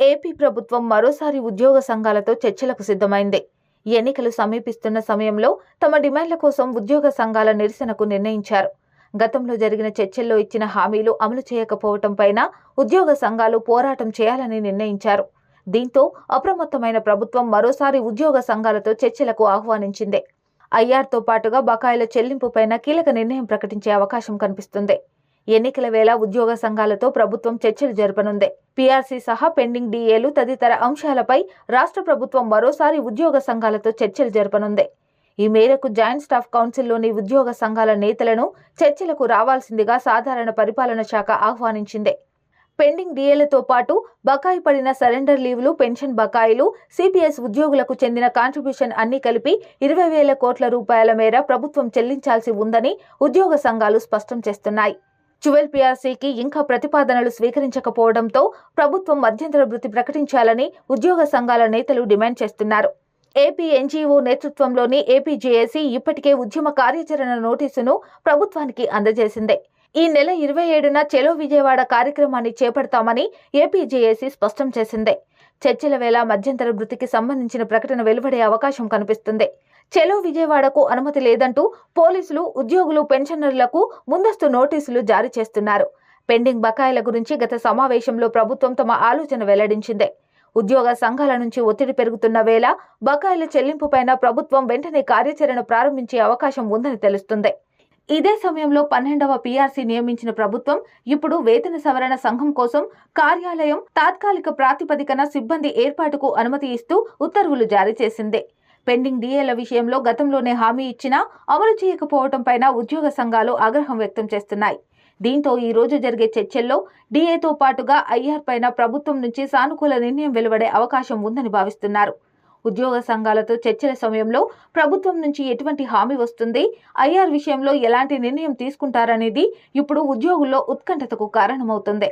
AP ప్రభుత్వం మరోసారి ఉద్యోగ సంఘాలతో చర్చలకు సిద్ధమైంది. ఎన్నికలు సమీపిస్తున్న సమయంలో తమ డిమాండ్ల కోసం ఉద్యోగ సంఘాల నిరసనకు నిర్ణయించారు. గతంలో జరిగిన చర్చల్లో ఇచ్చిన హామీలు అమలు చేయకపోవటం పైన ఉద్యోగ సంఘాలు పోరాటం చేయాలని నిర్ణయించారు. దీంతో అప్రమత్తమైన ప్రభుత్వం మరోసారి ఉద్యోగ సంఘాలతో చర్చలకు ఆహ్వానించింది. ఐఆర్తో పాటుగా బకాయిల చెల్లింపుపైన కీలక నిర్ణయం ప్రకటించే అవకాశం కనిపిస్తుంది. ఎన్నికల వేళ ఉద్యోగ సంఘాలతో ప్రభుత్వం చర్చలు జరపనుంది. పీఆర్సీ సహా పెండింగ్ డీఏలు తదితర అంశాలపై రాష్ట్ర ప్రభుత్వం మరోసారి ఉద్యోగ సంఘాలతో చర్చలు జరపనుంది. ఈ మేరకు జాయింట్ స్టాఫ్ కౌన్సిల్లోని ఉద్యోగ సంఘాల నేతలను చర్చలకు రావాల్సిందిగా సాధారణ పరిపాలన శాఖ ఆహ్వానించింది. పెండింగ్ డిఏలతో పాటు బకాయి పడిన సరెండర్ లీవ్లు పెన్షన్ బకాయిలు సిపిఎస్ ఉద్యోగులకు చెందిన కాంట్రిబ్యూషన్ అన్ని కలిపి ఇరవై వేల కోట్ల రూపాయల మేర ప్రభుత్వం చెల్లించాల్సి ఉందని ఉద్యోగ సంఘాలు స్పష్టం చేస్తున్నాయి. ట్వెల్వ్ పీఆర్సీకి ఇంకా ప్రతిపాదనలు స్వీకరించకపోవడంతో ప్రభుత్వం మధ్యంతర వృత్తి ప్రకటించాలని ఉద్యోగ సంఘాల నేతలు డిమాండ్ చేస్తున్నారు. ఏపీ ఎన్జీఓ నేతృత్వంలోని ఏపీజేఏసీ ఇప్పటికే ఉద్యమ కార్యాచరణ నోటీసును ప్రభుత్వానికి అందజేసింది. ఈ నెల ఇరవై ఏడున చెలో విజయవాడ కార్యక్రమాన్ని చేపడతామని ఏపీజేఏసీ స్పష్టం చేసింది. చర్చల వేళ మధ్యంతర వృత్తికి సంబంధించిన ప్రకటన వెలువడే అవకాశం కనిపిస్తుంది. చెలో విజయవాడకు అనుమతి లేదంటూ పోలీసులు ఉద్యోగులు పెన్షనర్లకు ముందస్తు నోటీసులు జారీ చేస్తున్నారు. పెండింగ్ బకాయిల గురించి గత సమావేశంలో ప్రభుత్వం తమ ఆలోచన వెల్లడించిందే. ఉద్యోగ సంఘాల నుంచి ఒత్తిడి పెరుగుతున్న వేళ బకాయిల చెల్లింపుపైన ప్రభుత్వం వెంటనే కార్యాచరణ ప్రారంభించే అవకాశం ఉందని తెలుస్తుంది. ఇదే సమయంలో పన్నెండవ పీఆర్సీ నియమించిన ప్రభుత్వం ఇప్పుడు వేతన సవరణ సంఘం కోసం కార్యాలయం తాత్కాలిక ప్రాతిపదికన సిబ్బంది ఏర్పాటుకు అనుమతి ఇస్తూ ఉత్తర్వులు జారీ చేసింది. పెండింగ్ డీఏల విషయంలో గతంలోనే హామీ ఇచ్చినా అమలు చేయకపోవటం పైన ఉద్యోగ సంఘాలు ఆగ్రహం వ్యక్తం చేస్తున్నాయి. దీంతో ఈ రోజు జరిగే చర్చల్లో డిఏతో పాటుగా ఐఆర్ పైన ప్రభుత్వం నుంచి సానుకూల నిర్ణయం వెలువడే అవకాశం ఉందని భావిస్తున్నారు. ఉద్యోగ సంఘాలతో చర్చల సమయంలో ప్రభుత్వం నుంచి ఎటువంటి హామీ వస్తుంది ఐఆర్ విషయంలో ఎలాంటి నిర్ణయం తీసుకుంటారనేది ఇప్పుడు ఉద్యోగుల్లో ఉత్కంఠతకు కారణమవుతుంది.